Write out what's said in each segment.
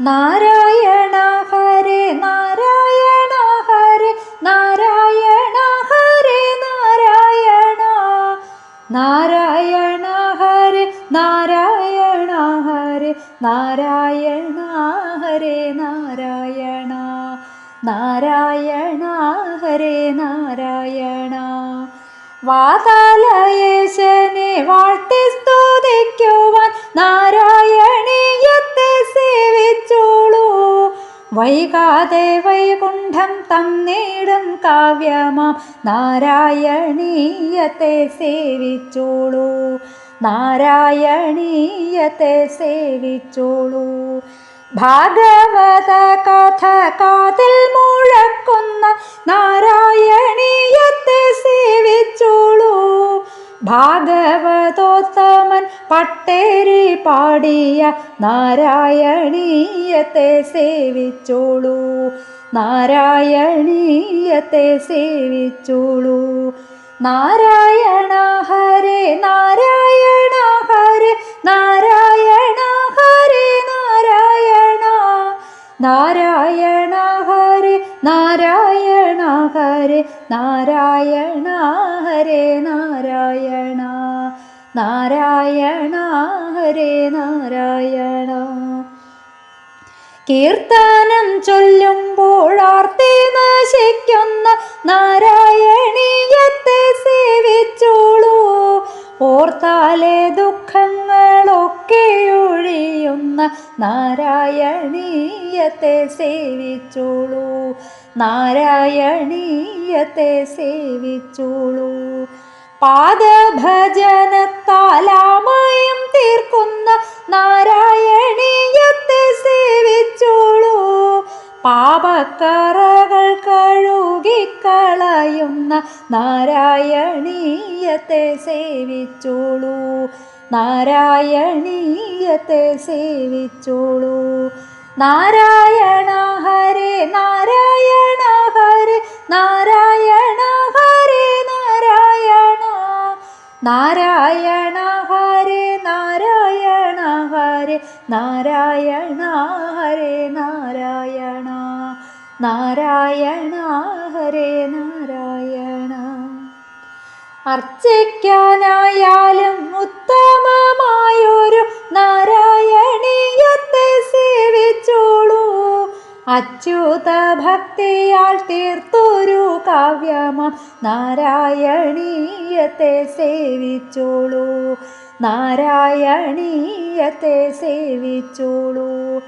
നാരായണ ഹരേ നാരായണ ഹരേ നാരായണ ഹരേ നാരായണ നാരായണ ഹരേ നാരായണ ഹരേ നാരായണ ഹരേ നാരായണ നാരായണ ഹരേ നാരായണ. വാതാലയേശനെ വാട്ടി സ്തുതിക്കുവാൻ നാരായണീയത്തെ വൈകാതെ വൈകുണ്ഠം തം നേടും കാവ്യമാം. നാരായണീയത്തെ സേവിച്ചോളൂ. നാരായണീയത്തെ സേവിച്ചോളൂ. ഭാഗവത കഥ കാതിൽ മുഴക്കുന്ന നാരായണീയത്തെ സേവിച്ചോളൂ. ഭാഗവതോത്തമൻ പട്ടേരി പാടിയ നാരായണീയത്തെ സേവിച്ചോളൂ. നാരായണീയത്തെ സേവിച്ചോളൂ. നാരായണ ഹരേ നാരായണ ഹരേ നാരായണ ഹരേ നാരായണ. നാരായണ ഹരേ നാരായണ ഹരേ നാരായണ ഹരേ നാരായണ. നാരായണ ഹരേ നാരായണ. കീർത്തനം ചൊല്ലുമ്പോൾ ആർത്തി നശിക്കുന്ന നാരായണീയത്തെ സേവിച്ചോളൂ. ഓർത്താലെ ദുഃഖങ്ങളൊക്കെ ഒഴിയുന്ന നാരായണീയത്തെ സേവിച്ചോളൂ. നാരായണീയത്തെ സേവിച്ചോളൂ. പാദഭജനത്താലാമയം തീർക്കുന്ന നാരായണീയത്തെ സേവിച്ചോളൂ. പാപക്കറകൾ കഴുകിക്കളയുന്ന നാരായണീയത്തെ സേവിച്ചോളൂ. നാരായണീയത്തെ സേവിച്ചോളൂ. നാരായണ ഹരേ നാരായണ ഹരേ നാരായണ ഹരേ. നാരായണ ഹരേ നാരായണ ഹരേ നാരായണ ഹരേ നാരായണ. നാരായണ ഹരേ നാരായണ അർച്ചിക്കാനായാലും ഉത്തമമായൊരു നാരായണീയത്തെ സേവിച്ചോളൂ. അച്യുത ഭക്തിയാൽ തീർത്തൊരു കാവ്യമാം. നാരായണീയത്തെ സേവിച്ചോളൂ. നാരായണീയത്തെ സേവിച്ചോളൂ.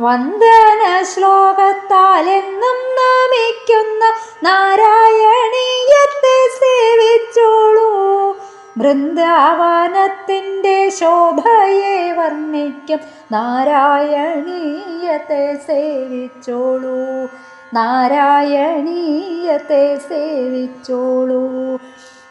വന്ദന ശ്ലോകത്താൽ എന്നും നമിക്കുന്ന നാരായണീയത്തെ സേവിച്ചോളൂ. വൃന്ദാവനത്തിന്റെ ശോഭയെ വർണിക്കും. നാരായണീയത്തെ സേവിച്ചോളൂ. നാരായണീയത്തെ സേവിച്ചോളൂ.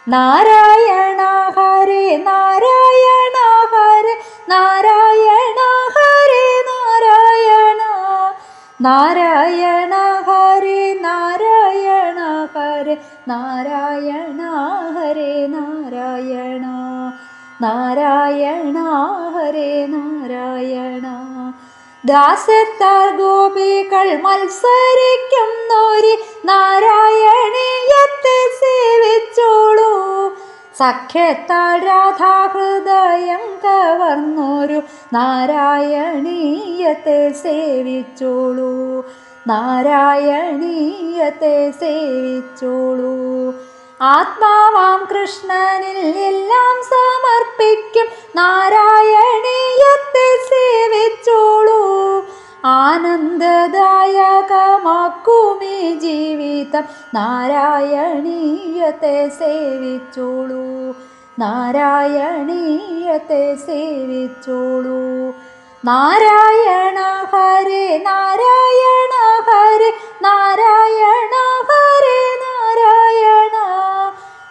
നാരായണ ഹരേ നാരായണ ഹരേ നാരായണ ഹരേ നാരായണ. നാരായണ. നാരായണ ഹരേ നാരായണ. ദാസത്താൽ ഗോപികൾ മത്സരിക്കുന്നോരി നാരായണീയത്തെ സേവിച്ചോളൂ. സഖ്യത്താൽ രാധാഹൃദയം കവർന്നൊരു നാരായണീയത്തെ സേവിച്ചോളൂ. നാരായണീയത്തെ സേവിച്ചോളൂ. ആത്മാവാം കൃഷ്ണനിൽ എല്ലാം സമർപ്പിക്കും. നാരായണീയത്തെ സേവിച്ചോളൂ. ആനന്ദദായകമാക്കുമീ ജീവിതം. നാരായണീയത്തെ സേവിച്ചോളൂ. നാരായണീയത്തെ സേവിച്ചോളൂ. നാരായണ ഹരേ നാരായണ ഹരേ നാരായണ ഹരേ